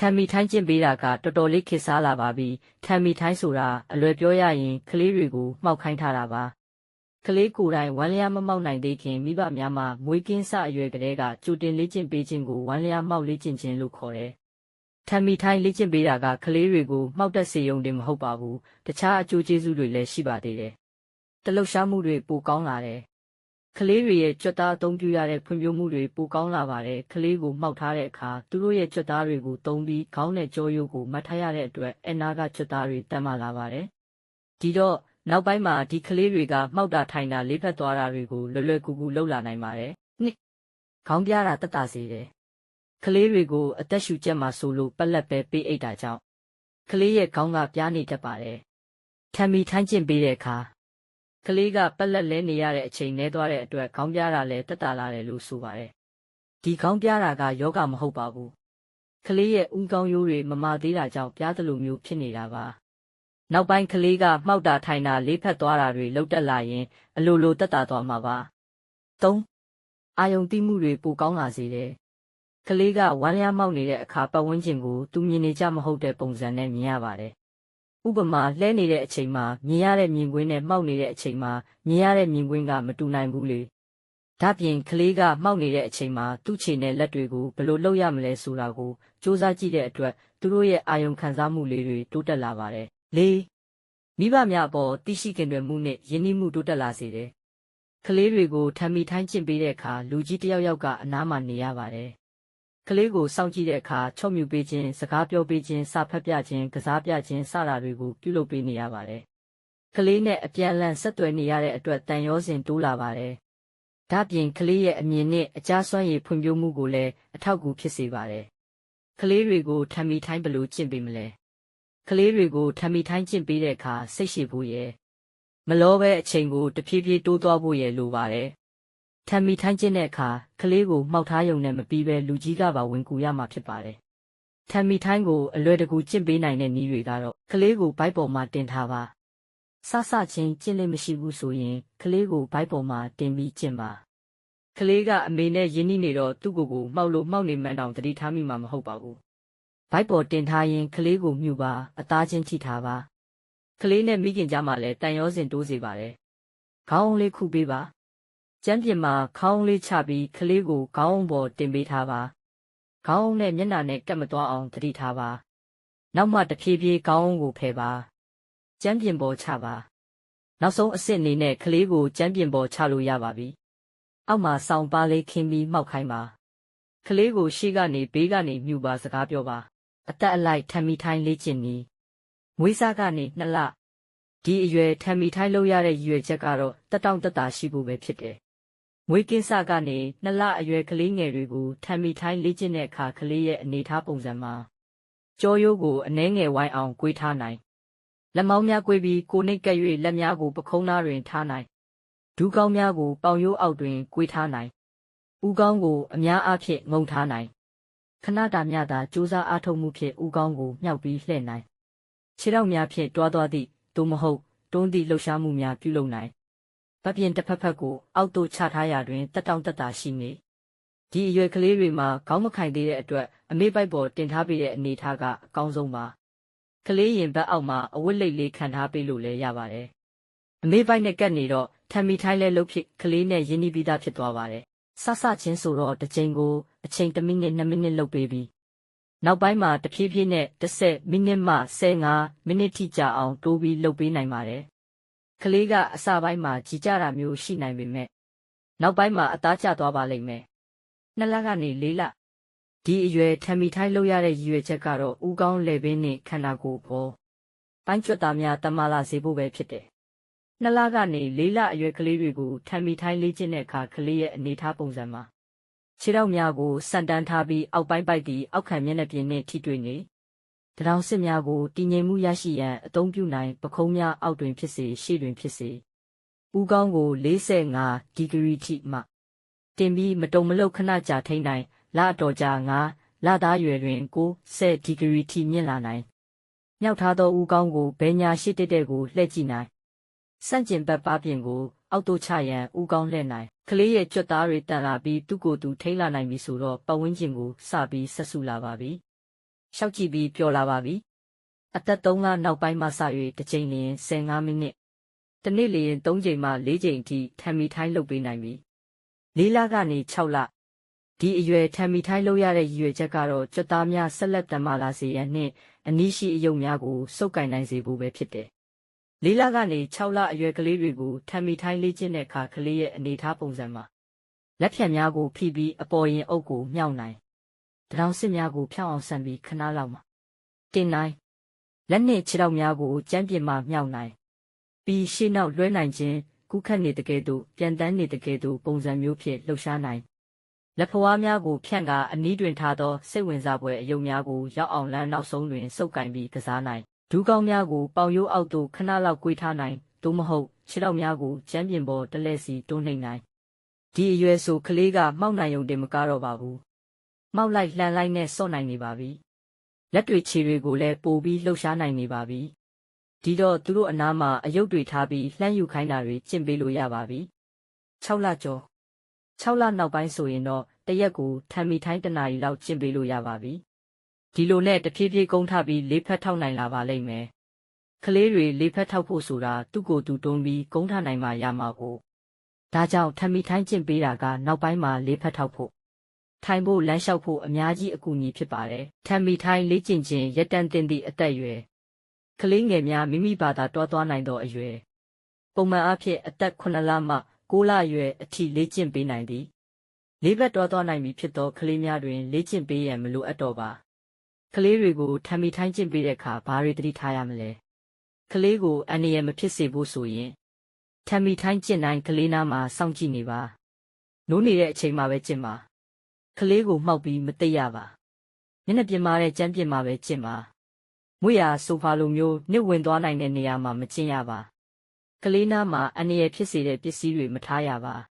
ထမ်မီထိုင်းကျင့်ပေးတာကတော်တော်လေးခေတ်စားလာပါပြီထမ်မီထိုင်းဆိုတာအလွယ်ပြောရရင်ကလေးတွေကိုမှောက်ခိုင်းထားတာပါကလေးကိုယ်တိုင်ဝမ်းလျားမမောက်နိုင်သေးခင်မိဘများမှာမွေးကင်းစအရွယ်ကလေးကကြိုတင်လေ့ကျင့်ပေးခြင်းကိုဝမ်းလျားမောက်လေ့ကျင့်ခြင်းလို့ခေါ်တယ်ထမ်မီထိုင်းလေ့ကျင့်ပေးတာကကလေးတွေကိုမှောက်တက်စေရုံတင်မဟုတ်ပါဘူးတခြားအကျိုးကျေးဇူးတွေလည်းရှိပါသေးတယ်တလှုပ်ရှားမှုတွေပိုကောင်းလာတယ် ကလေးတွေရဲ့ကြွက်သားအသုံးပြုရတဲ့ဖွံ့ဖြိုးမှုတွေပိုကောင်းလာပါတယ်။ကလေးကိုမှောက်ထားတဲ့အခါသူတို့ရဲ့ကြွက်သားတွေကိုသုံးပြီးခေါင်းနဲ့ကြောရိုးကိုမတ်ထားရတဲ့အတွက်အနာကကြွက်သားတွေတတ်မှလာပါတယ်။ဒီတော့နောက်ပိုင်းမှာဒီကလေးတွေကမှောက်တာထိုင်တာလေးဖက်သွားတာတွေကိုလွယ်လွယ်ကူကူလုပ်လာနိုင်ပါတယ်။နှစ်ခေါင်းပြတာတက်တာစေတယ်။ကလေးတွေကိုအသက်ရှူကျက်မှာဆိုလို့ပက်လက်ပဲပေးအိတ်တာကြောင့်ကလေးရဲ့ခေါင်းကပြားနေတတ်ပါတယ်။ထမ်မီထိုင်းကျင့်ပေးတဲ့အခါ ကလေးကပက်လက်လဲနေရတဲ့အချိန်နဲသွားတဲ့အတွက်ခေါင်းပြားတာလည်းတက်တာလာတယ်လို့ဆိုပါတယ်။ဒီခေါင်းပြားတာကယောဂမဟုတ်ပါဘူး။ကလေးရဲ့ဥကောင်းရိုးတွေမမာသေးတာကြောင့်ပြားသလိုမျိုးဖြစ်နေတာပါ။နောက်ပိုင်းကလေးကမှောက်တာထိုင်တာလေးဖက်သွားတာတွေလှုပ်တက်လာရင်အလိုလိုတက်တာသွားမှာပါ။၃အာယုံတိမှုတွေပိုကောင်းလာစေတယ်။ကလေးကဝမ်းလျားမောက်နေတဲ့အခါပတ်ဝန်းကျင်ကိုသူမြင်နေကြမဟုတ်တဲ့ပုံစံနဲ့မြင်ရပါတယ် ဥပမာလှဲနေတဲ့အချိန်မှာမြင်ရတဲ့မြင်ကွင်းနဲ့မှောက်နေတဲ့အချိန်မှာမြင်ရတဲ့မြင်ကွင်းကမတူနိုင်ဘူးလေဒါပြင်ကလေးကမှောက်နေတဲ့အချိန်မှာသူ့ခြေနဲ့လက်တွေကိုဘယ်လိုလုပ်ရမလဲဆိုတာကိုစူးစမ်းကြည့်တဲ့အတွက်သူတို့ရဲ့အာယုံခံစားမှုလေးတွေတိုးတက်လာပါတယ်၄မိဘများအပေါ်သိရှိခင်တွင်မှုနဲ့ယဉ်ကျေးမှုတိုးတက်လာစေတယ်ကလေးတွေကိုထမ်းမိထိုင်းကျင့်ပေးတဲ့အခါလူကြီးတစ်ယောက်ယောက်ကအနားမှာနေရပါတယ် ကလေးကိုစောင့်ကြည့်တဲ့အခါချော့မြူပေးခြင်းစကားပြောပေးခြင်းစာဖတ်ပြခြင်းကစားပြခြင်းစတာတွေကိုပြုလုပ်ပေးနေရပါတယ်။ကလေးနဲ့အပြန်အလှန်ဆက်သွယ်နေရတဲ့အတွက်တန်ရောစင်တိုးလာပါတယ်။ဒါပြင်ကလေးရဲ့အမြင်နဲ့အကြစွမ်းရည်ဖွံ့ဖြိုးမှုကိုလည်းအထောက်အကူဖြစ်စေပါတယ်။ကလေးတွေကိုထမ်းမိထိုင်းဘယ်လိုကျင့်ပေးမလဲ။ကလေးတွေကိုထမ်းမိထိုင်းကျင့်ပေးတဲ့အခါစိတ်ရှိဖို့ရဲ့မလောပဲအချိန်ကိုတဖြည်းဖြည်းတိုးသွားဖို့ရဲ့လိုပါတယ်။ ထမ်းမီထိုင်းကျင့်တဲ့အခါကလေးကိုမှောက်ထားရုံနဲ့မပြီးပဲလူကြီးကပါဝင်ကူရမှာဖြစ်ပါတယ်။ထမ်းမီထိုင်းကိုအလွယ်တကူကျင့်ပေးနိုင်တဲ့နည်းတွေကတော့ကလေးကိုဘိုက်ပေါ်မှာတင်ထားပါ။ဆဆချင်းကျင့်လို့မရှိဘူးဆိုရင်ကလေးကိုဘိုက်ပေါ်မှာတင်ပြီးကျင့်ပါ။ကလေးကအမေနဲ့ရင်းနှီးနေတော့သူ့ကိုယ်ကိုမှောက်လို့မှောက်နေမှန်းတောင်တတိထားမိမှာမဟုတ်ပါဘူး။ဘိုက်ပေါ်တင်ထားရင်ကလေးကိုမြူပါအသားချင်းထိထားပါ။ကလေးနဲ့မိခင်ကြားမှာလည်းတန်ရောစင်တိုးစေပါတယ်။ခေါင်းလေးခုပေးပါ ကျမ်းပြင်မှာခေါင်းလေးချပြီးကလေးကိုခေါင်းပေါ်တင်ပေးထားပါခေါင်းနဲ့မျက်နှာနဲ့ကပ်မသွားအောင်သတိထားပါနောက်မှတဖြည်းဖြည်းခေါင်းကိုဖယ်ပါကျမ်းပြင်ပေါ်ချပါနောက်ဆုံးအစ်စ်အနေနဲ့ကလေးကိုကျမ်းပြင်ပေါ်ချလို့ရပါပြီအောက်မှာစောင်းပါလေးခင်းပြီးမှောက်ခိုင်းပါကလေးကိုရှေ့ကနေဘေးကနေမြူပါစကားပြောပါအသက်အလိုက်ထမ်းမိထိုင်းလေးကျင်နီမွေးစားကနေနှစ်လဒီအရွယ်ထမ်းမိထိုင်းလို့ရတဲ့ရည်ရွယ်ချက်ကတော့တက်တောင့်တက်တာရှိဖို့ပဲဖြစ်တယ် မွေးကင်းစကနေနှစ်လအရွယ်ကလေးငယ်တွေကိုထမ်းမိထိုင်းလေ့ကျင့်တဲ့အခါကလေးရဲ့အနေထားပုံစံမှာကြောရိုးကိုအနှဲငယ်ဝိုင်းအောင်ကွေးထားနိုင်လက်မောင်းများကွေးပြီးကိုနှိပ်ကပ်၍လက်များကိုပခုံးသားတွင်ထားနိုင်ဒူးကောင်းများကိုပေါင်ရိုးအောက်တွင်ကွေးထားနိုင်ဥကောင်းကိုအများအားဖြင့်ငုံထားနိုင်ခဏတာမြတာစူးစားအားထုတ်မှုဖြင့်ဥကောင်းကိုမြှောက်ပြီးလှည့်နိုင်ခြေထောက်များဖြင့်တွားသွားသည့်သို့မဟုတ်တွန်းသည့်လှုပ်ရှားမှုများပြုလုပ်နိုင် ဗပြင်တစ်ဖက်ဖက်ကိုအောက်သို့ချထားရာတွင်တက်တောင့်တက်တာရှိနေဒီအရွယ်ကလေးတွေမှာခေါင်းမခိုင်သေးတဲ့အတွက်အမေပိုက်ပေါ်တင်ထားပေးတဲ့အနေအထားကအကောင်းဆုံးပါကလေးရင်ဘက်အောက်မှာအဝတ်လိတ်လေးခံထားပေးလို့လည်းရပါတယ်အမေပိုက်နဲ့ကပ်နေတော့ထမ်မီထိုင်းလဲလှုပ်ဖြစ်ကလေးနဲ့ရင်းနှီးပြီးသားဖြစ်သွားပါတယ်ဆဆချင်းဆိုတော့တစ်ချိန်ကိုအချိန်1မိနစ်2မိနစ်လှုပ်ပေးပြီးနောက်ပိုင်းမှာတဖြည်းဖြည်းနဲ့10မိနစ်မှ15မိနစ်ထိကြာအောင်တိုးပြီးလှုပ်ပေးနိုင်ပါတယ် ကလေးကအစပိုင်းမှာကြည်ကြတာမျိုးရှိနိုင်ပေမဲ့နောက်ပိုင်းမှာအသားကျသွားပါလိမ့်မယ်။နှစ်လကနေလေးလဒီအရွယ်ထမ်းမိထိုင်းလောက်ရတဲ့ရည်ရွယ်ချက်ကတော့ဥကောင်းလေပင်းနဲ့ခန္ဓာကိုယ်ပေါ်ပိုင်းကျွတ်သားများတမလာစေဖို့ပဲဖြစ်တယ်။နှစ်လကနေလေးလအရွယ်ကလေးတွေကိုထမ်းမိထိုင်းလေ့ကျင့်တဲ့အခါကလေးရဲ့အနေထားပုံစံမှာခြေထောက်များကိုစန်တန်းထားပြီးအောက်ပိုင်းပိုက်ပြီးအောက်ခံမျက်နှာပြင်နဲ့ထိတွေ့နေ တရောင်စစ်များကိုတည်ငြိမ်မှုရရှိရန်အသုံးပြုနိုင်ပခုံးများအောက်တွင်ဖြစ်စေရှေ့တွင်ဖြစ်စေဦးကောင်းကို45ဒီဂရီထိမှတင်ပြီးမတုံမလုတ်ခဏကြာထိန်နိုင်လအတော်ကြာ9လသားရွယ်တွင်90ဒီဂရီထိမြင့်လာနိုင်မြောက်ထားသောဦးကောင်းကိုဘဲညာရှိတက်တဲ့ကိုလှည့်ကြည့်နိုင်စန့်ကျင်ဘက်ပါပြင်ကိုအောက်တို့ချရန်ဦးကောင်းလှည့်နိုင်ကလေးရဲ့ကြွက်သားတွေတန်လာပြီးသူ့ကိုယ်သူထိလာနိုင်ပြီဆိုတော့ပတ်ဝန်းကျင်ကိုစပြီးဆက်ဆူလာပါပြီ ရှောက်ကြည့်ပြီးပျော်လာပါပြီအသက်3လနောက်ပိုင်းမှစ၍တစ်ချိန်လျင်15မိနစ်တစ်နေ့လျင်3ချိန်မှ4ချိန်အထိထံမီထိုင်းလုပ်ပေးနိုင်ပြီ၄လကနေ6လဒီအရွယ်ထံမီထိုင်းလုပ်ရတဲ့ရည်ရွယ်ချက်ကတော့ကြွက်သားများဆက်လက်တမလာစေရန်နှင့်အနည်းရှိအယုတ်များကိုစုပ်ကင်နိုင်စေဖို့ပဲဖြစ်တယ်လေးလကနေ6လအရွယ်ကလေးတွေကိုထံမီထိုင်းလေ့ကျင့်တဲ့အခါကလေးရဲ့အနေအထားပုံစံမှာလက်ဖြတ်များကိုဖိပြီးအပေါ်ရင်အုပ်ကိုမြှောက်နိုင် တရောင်စစ်များကိုဖြောင်းအောင်ဆန်ပြီးခဏလောက်မှာတင်နိုင်လက်နှင့်ခြေထောက်များကိုကျမ်းပြင်မှမြှောက်နိုင်ပြီးရှေ့နောက်လွှဲနိုင်ခြင်းကုခတ်နေတကယ်သို့ပြန်တန်းနေတကယ်သို့ပုံစံမျိုးဖြင့်လှုပ်ရှားနိုင်လက်ဖွားများကိုဖြန့်ကာအနီးတွင်ထားသောစိတ်ဝင်စားဖွယ်အယုံများကိုရောက်အောင်လမ်းနောက်ဆုံးတွင်စုပ်ကင်ပြီးကစားနိုင်ဒူးကောင်းများကိုပေါင်ရိုးအောက်သို့ခဏလောက်ကွေးထားနိုင်သို့မဟုတ်ခြေထောက်များကိုကျမ်းပြင်ပေါ်တလဲစီတွန်းနှိမ့်နိုင်ဒီအရွယ်ဆိုကလေးကမှောက်နိုင်ုံတင်မကတော့ပါဘူး မှောက်လိုက်လှန်လိုက်နဲ့စော့နိုင်နေပါပြီလက်တွေခြေတွေကိုလည်းပိုပြီးလှုပ်ရှားနိုင်နေပါပြီဒီတော့သူတို့အနားမှာအယုတ်တွေထားပြီးလှမ်းယူခိုင်းတာတွေကျင့်ပေးလို့ရပါပြီ6လကျော်6လနောက်ပိုင်းဆိုရင်တော့တရက်ကိုထံမီထိုင်းတနာရီလောက်ကျင့်ပေးလို့ရပါပြီဒီလိုနဲ့တဖြည်းဖြည်းကုန်းထပြီးလေးဖက်ထောက်နိုင်လာပါလိမ့်မယ်ကလေးတွေလေးဖက်ထောက်ဖို့ဆိုတာသူ့ကိုယ်သူတွန်းပြီးကုန်းထနိုင်မှရမှာကိုဒါကြောင့်ထံမီထိုင်းကျင့်ပေးတာကနောက်ပိုင်းမှာလေးဖက်ထောက်ဖို့ ထိုင်ဖို့လမ်းလျှောက်ဖို့အများကြီးအကူအညီဖြစ်ပါတယ်ထံမီထိုင်းလေ့ကျင့်ခြင်းရက်တန်တင်သည့်အသက်အရွယ်ကလေးငယ်များမိမိဘာသာတွားသွားနိုင်သောအရွယ်ပုံမှန်အားဖြင့်အသက်9လမှ6လအရွယ်အထိလေ့ကျင့်ပေးနိုင်သည်လေးဘက်တွားသွားနိုင်ပြီဖြစ်သောကလေးများတွင်လေ့ကျင့်ပေးရန်မလိုအပ်တော့ပါကလေးတွေကိုထံမီထိုင်းကျင့်ပေးတဲ့အခါဘာတွေသတိထားရမလဲကလေးကိုအန္တရာယ်မဖြစ်စေဖို့ဆိုရင်ထံမီထိုင်းကျင့်တိုင်းကလေးနားမှာစောင့်ကြည့်နေပါနိုးနေတဲ့အချိန်မှာပဲကျင့်ပါ ကလေးကိုမှောက်ပြီးမသိရပါမျက်နှာပြင်မာတဲ့ကြမ်းပြင်မှာပဲကျင့်ပါမွေရဆိုဖာလိုမျိုးနစ်ဝင်သွားနိုင်တဲ့နေရာမှာမကျင့်ရပါကလေးနားမှာအန္တရာယ်ဖြစ်စေတဲ့ပစ္စည်းတွေမထားရပါ